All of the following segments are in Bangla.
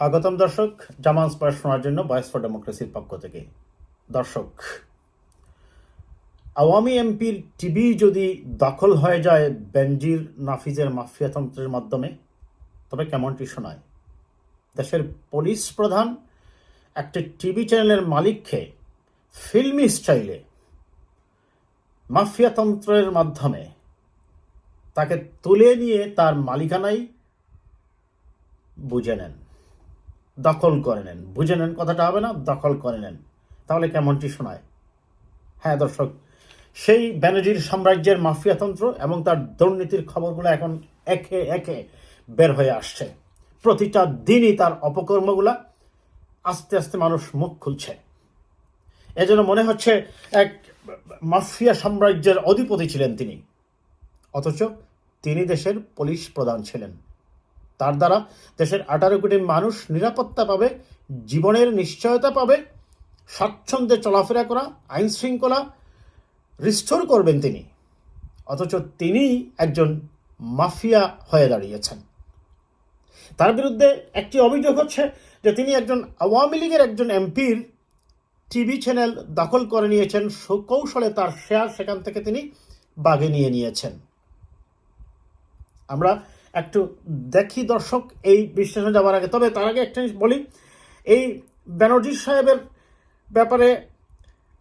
স্বাগতম দর্শক। জামান স্পার শোনার জন্য ভয়েস ফর ডেমোক্রেসির পক্ষ থেকে। দর্শক, আওয়ামী এমপির টিভি যদি দখল হয়ে যায় বেনজির নাফিজের মাফিয়াতন্ত্রের মাধ্যমে, তবে কেমনটি শোনায়? দেশের পুলিশ প্রধান একটি টিভি চ্যানেলের মালিককে ফিল্মি স্টাইলে মাফিয়াতন্ত্রের মাধ্যমে তাকে তুলে নিয়ে তার মালিকানাই বুঝে নেন। দখল করে নেন। বুঝে নেন কথাটা হবে না, দখল করে নেন। তাহলে কেমনটি শোনায়? হ্যাঁ দর্শক, সেই ব্যানার্জির সাম্রাজ্যের মাফিয়াতন্ত্র এবং তার দুর্নীতির খবরগুলো এখন একে একে বের হয়ে আসছে। প্রতিটা দিনই তার অপকর্মগুলা আস্তে আস্তে মানুষ মুখ খুলছে। এজন্য মনে হচ্ছে এক মাফিয়া সাম্রাজ্যের অধিপতি ছিলেন তিনি। অথচ তিনি দেশের পুলিশ প্রধান ছিলেন। তার দ্বারা দেশের আঠারো কোটি মানুষ নিরাপত্তা পাবে, জীবনের নিশ্চয়তা পাবে, স্বাচ্ছন্দ্যে চলাফেরা করা, আইন শৃঙ্খলা রিস্টোর করবেন তিনি। অথচ তিনি একজন মাফিয়া হয়ে দাঁড়িয়েছেন। তার বিরুদ্ধে একটি অভিযোগ হচ্ছে যে তিনি একজন আওয়ামী লীগের একজন এমপির টিভি চ্যানেল দখল করে নিয়েছেন সুকৌশলে তার শেয়ার সেখান থেকে তিনি বাগে নিয়ে নিয়েছেন। আমরা একটু দেখি দর্শক, এই বিশ্লেষণ যাওয়ার আগে। তবে তার আগে একটা জিনিস বলি, এই ব্যানার্জি সাহেবের ব্যাপারে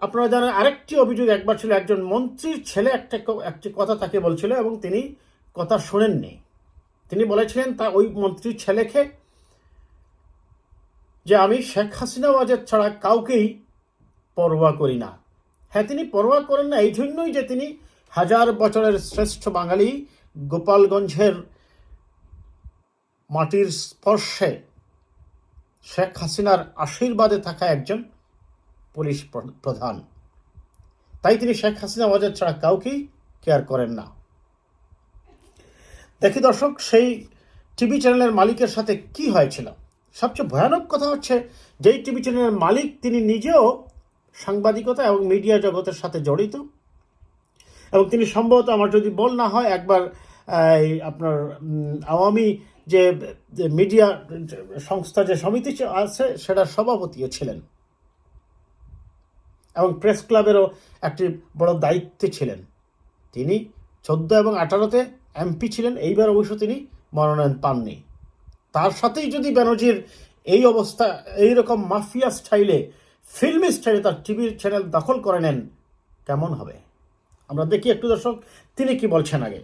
আপনারা জানেন, আরেকটি অভিযোগ একবার ছিল, একজন মন্ত্রীর ছেলে একটা একটি কথা তাকে বলছিল এবং তিনি কথা শোনেননি। তিনি বলেছিলেন, তা ওই মন্ত্রীর ছেলেকে যে আমি শেখ হাসিনা ওয়াজেদ ছাড়া কাউকেই পরোয়া করি না। হ্যাঁ তিনি পরোয়া করেন না, এই জন্যই যে তিনি হাজার বছরের শ্রেষ্ঠ বাঙালি গোপালগঞ্জের মাটির স্পর্শে শেখ হাসিনার আশীর্বাদে থাকা একজন পুলিশ প্র- প্রধান। তাই তিনি শেখ হাসিনা ওয়াজেদ ছাড়া কাউকেই কেয়ার করেন না। দেখি দর্শক, সেই টিভি চ্যানেলের মালিকের সাথে কি হয়েছিল? সবচেয়ে ভয়ানক কথা হচ্ছে, যেই টিভি চ্যানেলের মালিক তিনি নিজেও সাংবাদিকতা এবং মিডিয়া জগতের সাথে জড়িত। এবং তিনি সম্ভবত, আমার যদি বল না হয়, একবার আপনার আওয়ামী যে মিডিয়া, সংস্থা যে সমিতি আছে, সেটার সভাপতিও ছিলেন। এবং প্রেস ক্লাবেরও একটি বড় দায়িত্বে ছিলেন। তিনি চোদ্দ এবং আঠারোতে এমপি ছিলেন, এইবার অবশ্য তিনি মনোনয়ন পাননি। তার সাথেই যদি ব্যানার্জির এই অবস্থা, এই রকম মাফিয়া স্টাইলে, ফিল্মি স্টাইলে তার টিভির চ্যানেল দখল করে নেন, কেমন হবে? আমরা দেখি একটু দর্শক, তিনি কি বলছেন আগে?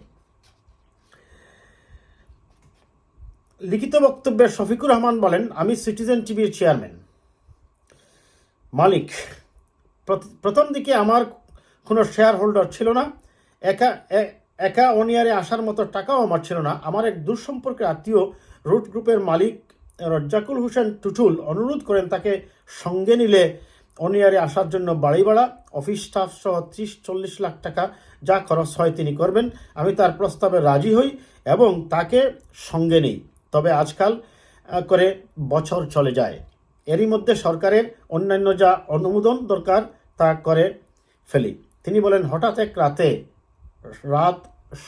লিখিত বক্তব্যে শফিকুর রহমান বলেন, আমি সিটিজেন টিভির চেয়ারম্যান। মালিক প্রথম দিকে আমার কোনো শেয়ার হোল্ডার ছিল না। একা একা অনিয়ারে আসার মতো টাকাও আমার ছিল না। আমার এক দূরসম্পর্কের আত্মীয় রুট গ্রুপের মালিক রজ্জাকুল হোসেন টুটুল অনুরোধ করেন তাকে সঙ্গে নিলে অনিয়ারে আসার জন্য বাড়ি ভাড়া অফিস স্টাফ সহ ত্রিশ, চল্লিশ লাখ টাকা যা খরচ হয় তিনি করবেন। আমি তার প্রস্তাবে রাজি হই এবং তাকে সঙ্গে নিই। তবে আজকাল করে বছর চলে যায়। এরই মধ্যে সরকারের অন্যান্য যা অনুমোদন দরকার, তা করে ফেলি। তিনি বলেন, হঠাৎ এক রাতে রাত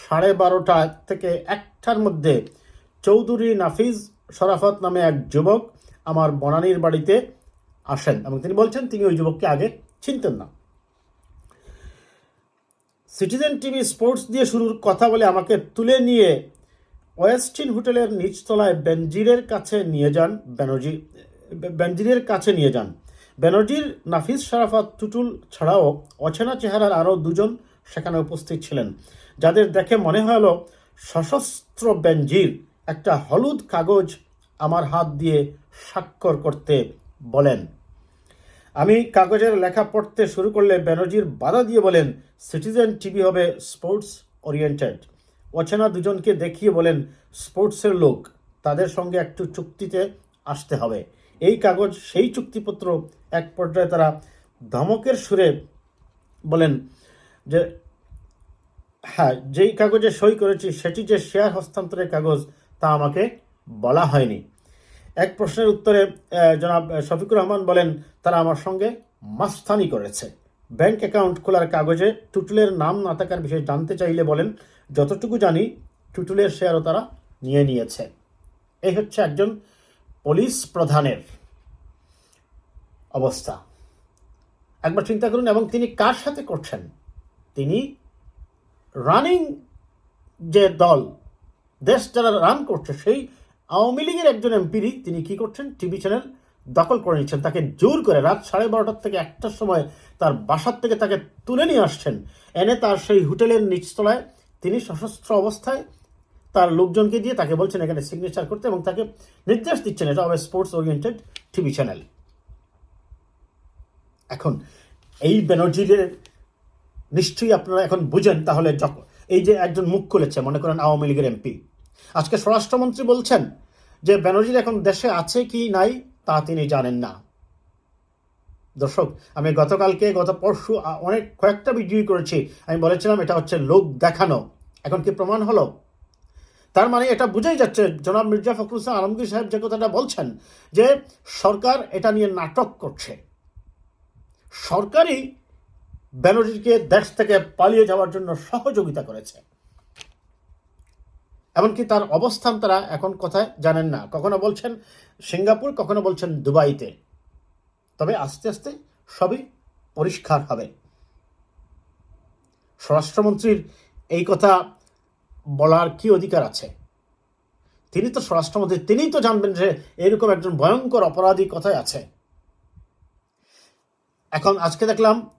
সাড়ে বারোটা থেকে একটার মধ্যে চৌধুরী নাফিজ শরাফত নামে এক যুবক আমার বনানীর বাড়িতে আসেন এবং তিনি বলছেন, তিনি ওই যুবককে আগে চিনতেন না। সিটিজেন টিভি স্পোর্টস দিয়ে শুরুর কথা বলে আমাকে তুলে নিয়ে ওয়েস্টিন হোটেলের নিচতলায় বেনজিরের কাছে নিয়ে যান ব্যানার্জি বেনজিরের কাছে নিয়ে যান। ব্যানার্জির নাফিস শারাফাত টুটুল ছাড়াও অচেনা চেহারার আরও দুজন সেখানে উপস্থিত ছিলেন, যাদের দেখে মনে হলো, সশস্ত্র বেনজির একটা হলুদ কাগজ আমার হাত দিয়ে স্বাক্ষর করতে বলেন। আমি কাগজের লেখা পড়তে শুরু করলে ব্যানার্জির বাধা দিয়ে বলেন, সিটিজেন টিভি হবে স্পোর্টস ওরিয়েন্টেড। অচেনা দুজনকে দেখিয়ে বলেন, স্পোর্টসের লোক, তাদের সঙ্গে একটু চুক্তিতে আসতে হবে। এই কাগজ, সেই চুক্তিপত্র এক পর্যায়ে তারা ধমকের সুরে বলেন যে হ্যাঁ যেই কাগজে সই করেছি, সেটি যে শেয়ার হস্তান্তরের কাগজ, তা আমাকে বলা হয়নি। এক প্রশ্নের উত্তরে জনাব শফিকুর রহমান বলেন, তারা আমার সঙ্গে মাস্তানি করেছে। ব্যাংক অ্যাকাউন্ট খোলার কাগজে টুটুলের নাম না থাকার বিষয়ে জানতে চাইলে বলেন, যতটুকু জানি টুটুলের শেয়ারও তারা নিয়ে নিয়েছে। এই হচ্ছে একজন পুলিশ প্রধানের অবস্থা। একবার চিন্তা করুন, এবং তিনি কার সাথে করছেন? তিনি রানিং যে দল, দেশ যারা রান করছে, সেই আওয়ামী লীগের একজন এমপিরই তিনি কি করছেন? টিভি চ্যানেল দখল করে নিচ্ছেন। তাকে জোর করে রাত সাড়ে বারোটার থেকে একটার সময় তার বাসার থেকে তাকে তুলে নিয়ে আসছেন। এনে তার সেই হোটেলের নিচতলায় তিনি সশস্ত্র অবস্থায় তার লোকজনকে দিয়ে তাকে বলছেন, এখানে সিগনেচার করতে। এবং তাকে নির্দেশ দিচ্ছেন। এটা হবে স্পোর্টস ওরিয়েন্টেড টিভি চ্যানেল এখন এই ব্যানার্জিদের নিশ্চয়ই আপনারা এখন বুঝেন। তাহলে যখন এই যে একজন মুখ খুলেছে, মনে করেন আওয়ামী লীগের এমপি। আজকে স্বরাষ্ট্রমন্ত্রী বলছেন যে, ব্যানার্জির এখন দেশে আছে কি নাই? তা তিনি জানেন না। দর্শক, আমি গতকালকে, গত পরশু অনেক কয়েকটা ভিডিও করেছি। আমি বলেছিলাম, এটা হচ্ছে লোক দেখানো। এখন কি প্রমাণ হলো? তার মানে এটা বুঝাই যাচ্ছে, জনাব মির্জা ফখরুল ইসলাম আলমগীর সাহেব যে কথাটা বলছেন, যে সরকার এটা নিয়ে নাটক করছে। সরকারই ব্যানার্জিকে দেশ থেকে পালিয়ে যাওয়ার জন্য সহযোগিতা করেছে। এমনকি তার অবস্থান তারা এখন কোথায় জানেন না। কখনো বলছেন সিঙ্গাপুর, কখনো বলছেন দুবাইতে। তবে আস্তে আস্তে সবই পরিষ্কার হবে। স্বরাষ্ট্রমন্ত্রীর এই কথা বলার কি অধিকার আছে? তিনি তো স্বরাষ্ট্রমন্ত্রী, তিনিই তো জানবেন যে এরকম একজন ভয়ঙ্কর অপরাধী কথায় আছে। এখন আজকে দেখলাম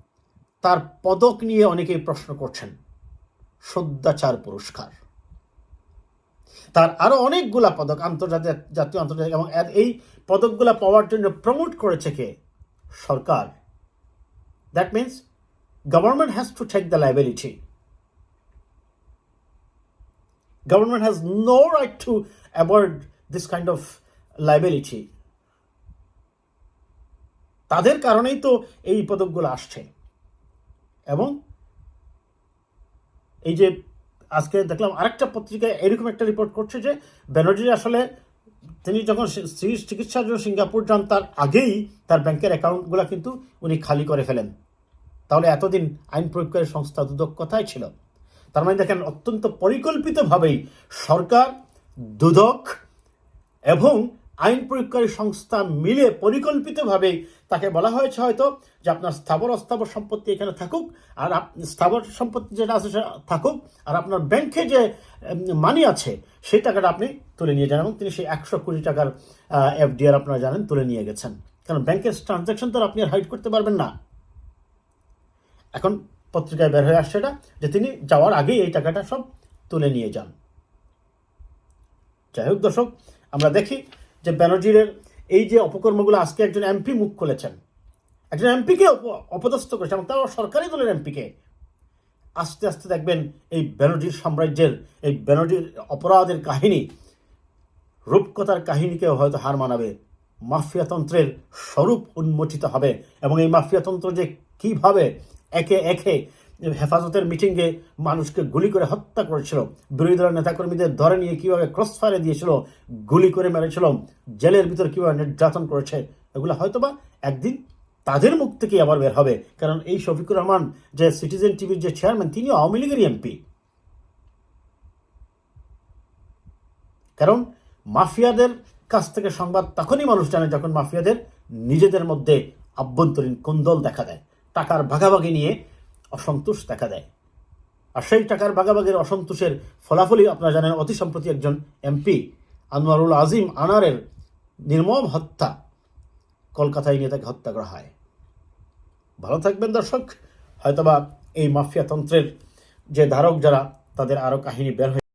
তার পদক নিয়ে অনেকেই প্রশ্ন করছেন। সদ্যাচার পুরস্কার। তার আরও অনেকগুলা পদক আন্তর্জাতিক জাতীয় আন্তর্জাতিক এবং এই পদকগুলা পাওয়ার জন্য প্রমোট করেছে কে? সরকার। That means government has to take the liability government has no right to avoid this kind of liability. তাদের কারণেই তো এই পদকগুলো আসছে। এবং এই যে আজকে দেখলাম আরেকটা পত্রিকায় এরকম একটা রিপোর্ট করছে যে ব্যানার্জি আসলে তিনি যখন স্ত্রীর চিকিৎসার জন্য সিঙ্গাপুর যান, তার আগেই তার ব্যাংকের অ্যাকাউন্টগুলো কিন্তু উনি খালি করে ফেলেন। তাহলে এতদিন আইন প্রয়োগকারী সংস্থা দুদক কোথায় ছিল? তার মানে দেখেন, অত্যন্ত পরিকল্পিতভাবেই সরকার, দুদক এবং আইন প্রয়োগকারী সংস্থা মিলে পরিকল্পিতভাবেই তাকে বলা হয়েছে হয়তো যে আপনার স্থাবর অস্থাবর সম্পত্তি এখানে থাকুক, আর স্থাবর সম্পত্তি যেটা আছে সেটা থাকুক, আর আপনার ব্যাংকে যে মানি আছে, সেই টাকাটা আপনি তুলে নিয়ে যান। এবং তিনি সেই একশো কোটি টাকার এফডিআর আপনারা জানেন, তুলে নিয়ে গেছেন। কারণ ব্যাংকের ট্রানজ্যাকশন তো আপনি আর হাইড করতে পারবেন না। এখন পত্রিকায় বের হয়ে আসছে এটা, যে তিনি যাওয়ার আগেই এই টাকাটা সব তুলে নিয়ে যান। যাই হোক দর্শক, আমরা দেখি যে ব্যানার্জির এই যে অপকর্মগুলো আজকে একজন এমপি মুখ খুলেছেন। একজন এমপিকে অপদস্থ করেছে এবং তাও সরকারি দলের এমপিকে। আস্তে আস্তে দেখবেন এই ব্যানার্জির সাম্রাজ্যের, এই ব্যানার্জির অপরাধের কাহিনী, রূপকথার কাহিনীকেও হয়তো হার মানাবে। মাফিয়াতন্ত্রের স্বরূপ উন্মোচিত হবে এবং এই মাফিয়াতন্ত্র যে কীভাবে একে একে হেফাজতের মিটিংয়ে মানুষকে গুলি করে হত্যা করেছিল। বিরোধী দলের নেতাকর্মীদের ধরে নিয়ে কীভাবে ক্রস ফায়ারে দিয়েছিল, গুলি করে মেরেছিল, জেলের ভিতর কীভাবে নির্যাতন করেছে, এগুলো হয়তোবা একদিন তাদের মুখ থেকে আবার বের হবে। কারণ এই শফিকুর রহমান যে সিটিজেন টিভির যে চেয়ারম্যান তিনি আওয়ামী লীগেরই এমপি কারণ মাফিয়াদের কাছ থেকে সংবাদ তখনই মানুষ জানে যখন মাফিয়াদের নিজেদের মধ্যে আভ্যন্তরীণ কোন্দল দেখা দেয়। টাকার ভাগাভাগি নিয়ে অসন্তোষ দেখা দেয়। আর সেই টাকার বাগাবাগের অসন্তোষের ফলাফলই আপনারা জানেন, অতি সম্প্রতি একজন এমপি আনোয়ারুল আজিম আনারের নির্মম হত্যা কলকাতায় নিয়ে তাকে হত্যা করা হয়। ভালো থাকবেন দর্শক। হয়তোবা এই মাফিয়াতন্ত্রের যে ধারক যারা, তাদের আরও কাহিনী বের হয়ে